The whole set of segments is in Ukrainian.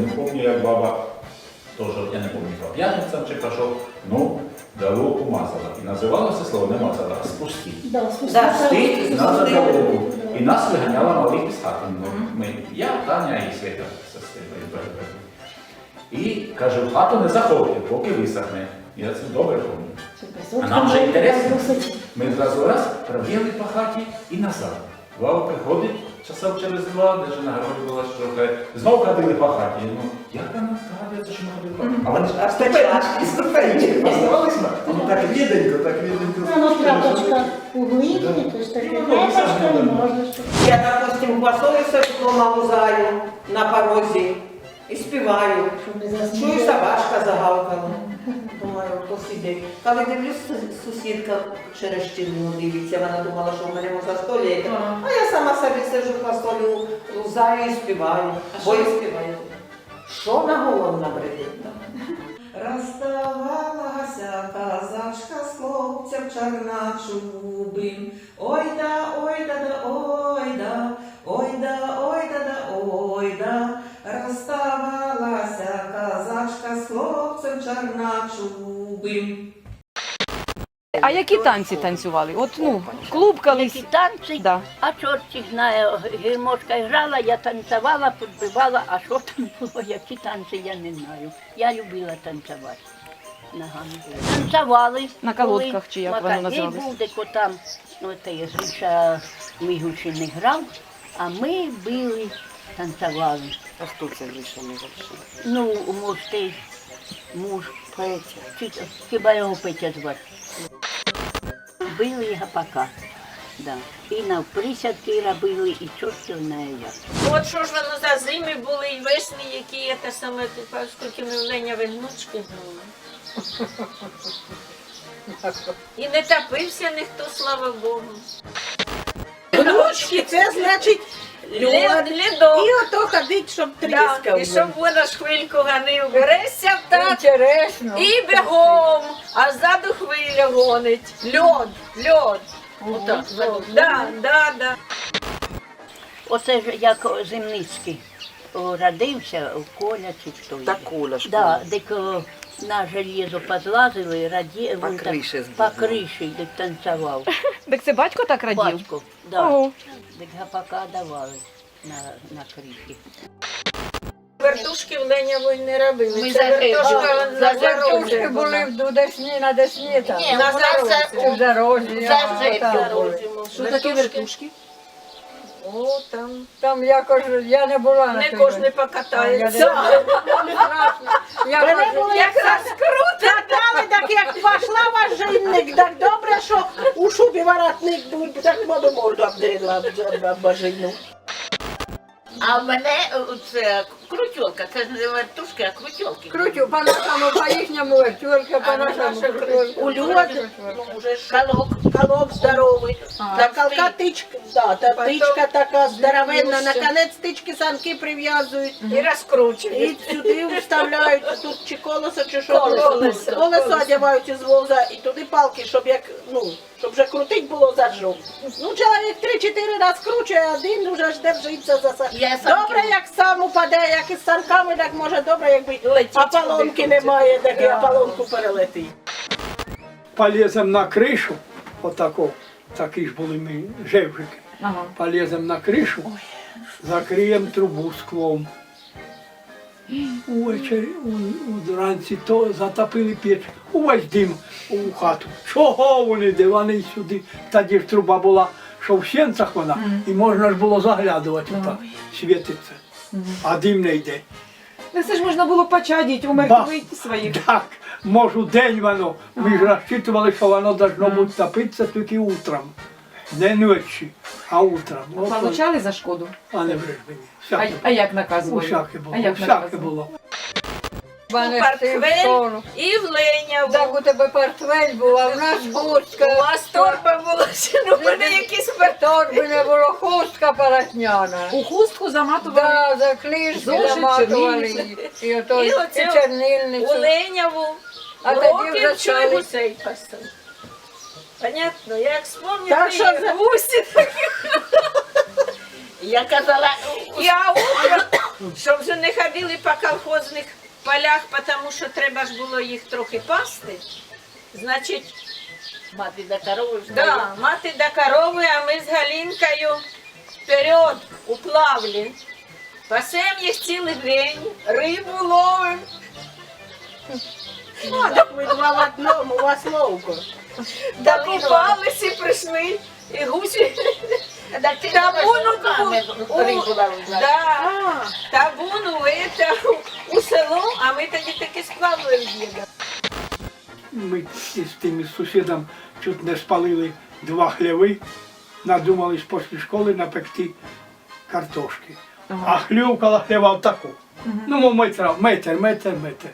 Не помню, як баба, теж я не пам'ятаю, по п'ятницям чи пішов, ну, дало умазала. І називалося слово не мазала, а спусти. Да, Да. Спусти на Спусти. дорогу. І нас виганяла малих з хати. Ну, ми, я, Таня і Свята сестри. І каже, в хату не заходьте, поки висохне. Я це добре пам'ятаю. А нам же інтересно. Ми зразу раз пробігли по хаті і назад. Баба приходить часов через два, даже на городі була трохи. Знову ходили по хаті. Ну, як вона згадується, що ми ходили по хаті? А вони ж А ступенечки, ступенечки. оставалися. Ну так віденько, так віденько. Воно трапочка у глині, то ж таке Ну, ну, не да. можна що. Я, допустим, пасуюся вдома лузаю на порозі і співаю. Чую, собачка загавкала. Думаю, посидить. Коли дивлюсь, сусідка через щілину дивиться, вона думала, що в мене за столі. А я сама собі сиджу по столі, лузаю і співаю. Бо і співаю. Що на голову набредить? Розставалася казачка з хлопцем чорночубим. Ой да, ой да, да, ой да, ой да, ой да, да, ой да. Розставалася хлопцем. А які танці танцювали? От ну, клуб колись. Які танці, Да. а чортик знає, гірмошка грала, я танцювала, підбивала, а що там було, які танці, я не знаю. Я любила танцювати. Ногами. Танцювали. На колодках, чи як воно називалось? був, деко там, ну, це я Гриша Мігучий не грав, а ми били, танцювали. А хто це не вийшов? Ну, ти, муж Петя. Хіба його Петя звати? Били гапака. Да. І на присядки робили, і чорт знає як. От що ж воно за зими були і весни, які це саме скільки ми в Леняві внучки. І не топився ніхто, слава Богу. Внучки, це значить Лід, лідок. І ото ходить, щоб Да, тріскав. і щоб вона ж хвильку ганив, береться так Інтересно. і бігом, а ззаду хвиля гонить. Льод, льод. Отак, да, да, да. Оце ж як Земницький о, родився, у Коля чи хто. Та є. Коля ж Да, Коля. дик о, на железо позлазили, раді, По так криші дик танцював. Так це батько так радів? Батько, да. Ого. Дик гапака давали на, на криші. Вертушки в Ленявої не робили. Ми Це вертушка за- на Вертушки були була. в Десні, на Десні там. Ні, На у нас зарозі. Чи в там Зарозі, були. Що таке вертушки? О, там Там якось, я не була на не кожен покатається. Не страшно. Якось- Якраз круто. Катали, так як пішла важильник, так добре, що у шубі воротник був, так бабу морду обдрила бажину. А в мене це крутьолка, це не вертушки, а крутьолки. Крутю, по-нашому, по-їхньому вертюрка, по-нашому крутюрка. У льот, ну, колок, колок здоровий. На колка тичка, да, та тичка така здоровенна, на конець тички санки прив'язують. І розкручують. І сюди вставляють тут чи колесо, чи що Колесо. колесо. Одягають із воза і туди палки, щоб як, ну, щоб вже крутить було за жов. Ну, чоловік три-чотири раз кручує, один вже ж держиться за. Я сам Добре, як сам упаде, як із санками, так може добре, якби Летіть аполонки куди немає, так і аполонку перелетить. полезем на кришу, отако, такі ж були ми жевжики. Ага. Полезем на кришу, закриємо трубу склом. Увечері, вранці то затопили піч, увесь дим у хату. Чого вони, де вони сюди? Тоді ж труба була, що в сінцях вона, і можна ж було заглядувати, так, світиться. А дим не йде. Ну це ж можна було почадити, Ба- умертвити своїх. Так, може день воно. Ми ж розчитували, що воно должно бути топитися тільки утром. Не ночі, а утром. От. Получали за шкоду? А не вже ж мені. А, Всяке, а як наказували? Усяке було. А як Всяке наказували? було. Мене Портфель. І в Леняву. Так у тебе портфель був, а в нас У вас торба була, чи ну в мене якісь портфель. Торби не було, хустка паратняна. У хустку заматували. Да, за клішки Зошит, заматували. чернильницю. І, ото, І і, оце у чернильницю. Леняву. А тоді Років вже чую стали. гусей пасти. Понятно, як вспомню Так що ти за- гусі, Я казала, я утро Щоб вже не ходили по колхозних полях, тому що треба ж було їх трохи пасти. Значить, Мати до корови ж да, мати до корови, а ми з Галінкою вперед у плавлі. Пасем їх цілий день, рибу ловимо. Ви два в одному, у вас ловко. Докупались і прийшли, і гусі табуну рибу да, табуну это, у село, а ми тоді таки сплавили їдемо. Ми з тим сусідом чуть не спалили два хляви, надумались після школи напекти картошки. А хлів коло хліва таку. Ну, метр, метр, метр, метр.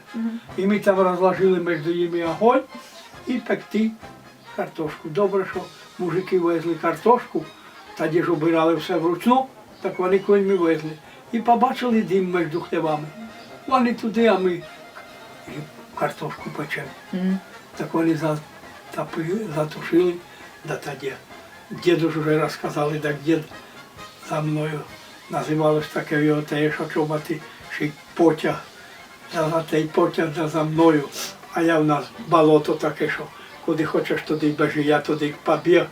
І ми там розложили між ними огонь і пекти картошку. Добре, що мужики везли картошку, тоді ж обирали все вручну, так вони коньми везли. І побачили дим між хлівами. Вони туди, а ми картошку печемо. Так вони затушили, да тоді. Діду ж вже розказали, так дід за мною називалось таке його те, що чоботи, ще й потяг. Я за той потяг да за мною. А я в нас болото таке, що куди хочеш туди бежи, я туди побіг.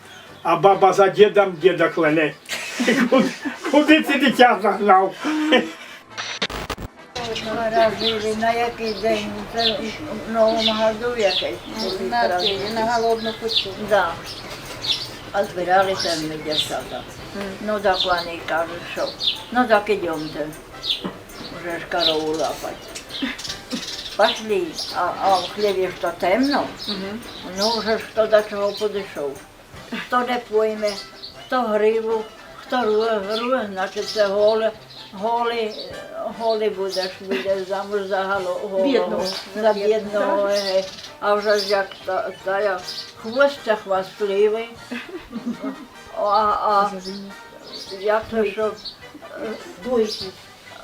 А баба за дідом діда клене. Куди, куди ти дитя загнав? Разили на який день? Це в новому году якийсь. На, ті, на голодну кучу. Да. А збиралися ми дівчата. Ну так вони кажуть, що ну так ідемте. Вже ж корову лапать. Пошли, а, а в хліві то темно. Ну вже ж хто до чого підійшов. Хто не пойме, хто гриву, хто руе, значить це голе. Голий, голий будеш, буде замуж за голову, Бідного. за бідного. еге. А вже ж як та, та я хвост хвастливий. А, а як то що? Дуйки.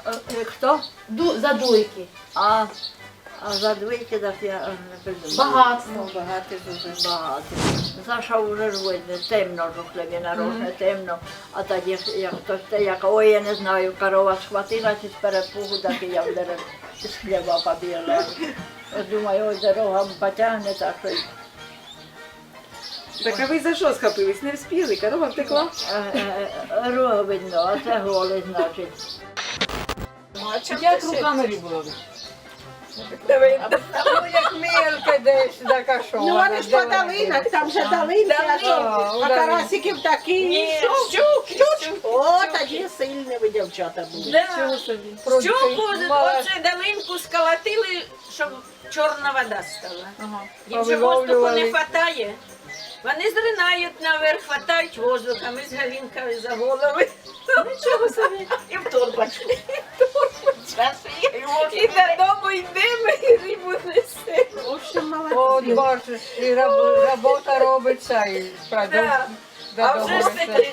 е, е, Хто? Ду, за дуйки. А, а за двійки так я е, не придумала. Багатство. Багато дуже. Багато. За що вже ж видно, темно ж у хлебі нарожне, темно. А тоді як хтось те, як ой, я не знаю, корова схватилась із перепугу, так і я в дерев з хліба побігла. Думаю, ой, дорога потягне, так що Так а ви за що схопились? Не вспіли, корова втекла. е, е, е, рога видно, а це голий, значить. Як руками рибу ловить? Давай, Ну, як мілка десь, так а? Ну вони ж по долинах, там же долини, а що? А карасиків такі. Щук, щуки. О, тоді сильні ви дівчата були. Да. Щуку, оце долинку сколотили, щоб чорна вода стала. Їм же воздуху не вистачає. Вони зринають наверх, хватають воздухами ми з галінками за голови. Нічого собі. І в торбочку. І додому йдемо, і рибу несемо. В общем, От бачиш, і роб- робота робиться, і Да. А вже ж таки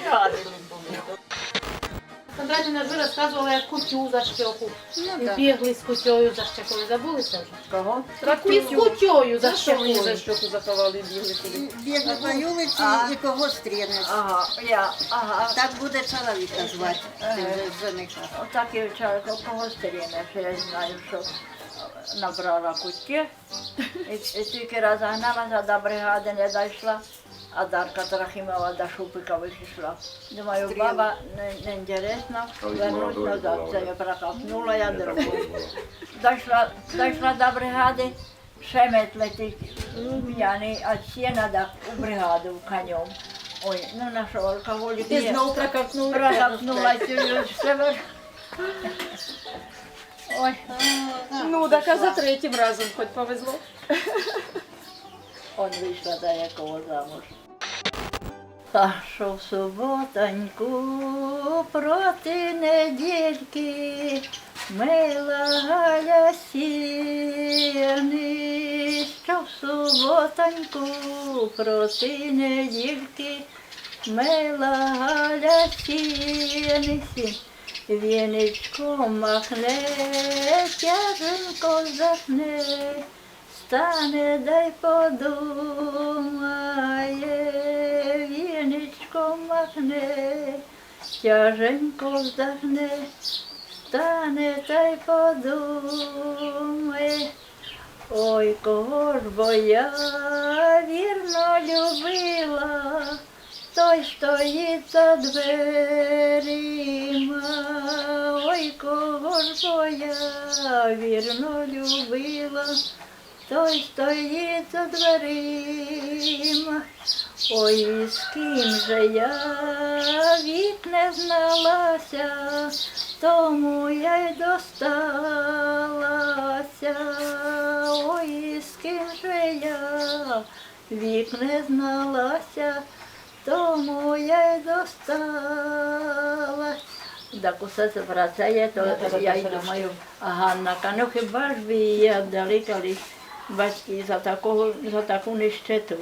Кондратівна вже розказувала, як кутю за щоку. І бігли з кутьою за щекою. Забулися вже? Кого? Під кутьою за За що мені за щоку заховали і бігли туди? Бігли по вулиці А. і кого стрінеш. Ага, я, ага. Так буде чоловіка звати. Ти жениха. Отак і вчора кого стріне, що я знаю, що набрала кутки. І, і тільки розогналася до бригади, не дійшла. А Дарка Трахімова до Шупика вийшла. Думаю, баба не, не інтересно, вернусь назад. Це я прокопнула, я другу. Дійшла, дійшла до бригади, шемет летить п'яний, а сіна да, у бригаду конем. Ой, ну на що, алкоголік Ти є. знов прокопнула. Вже. Ой, Ну, так а за третім разом хоч повезло. он вийшла до якого замуж. Та що в суботоньку проти недільки мила Галя сіни, що в суботоньку проти недільки мила Галя сіни, віничком махне, тяженько захне, стане дай подумає, віничком махне, тяженько вздохне, стане та й подумає, ой, кого ж бо я вірно любила, той стоїть за дверима, ой, кого ж бо я вірно любила, той стоїть за дверима. Ой, з ким же я? Вік не зналася, тому я й досталася. Ой, з ким же я? Вік не зналася, тому я й досталась. Так усе це то я й думаю, а Ганнака, ну хіба ж би її віддали колись батьки за, такого, за таку нищету?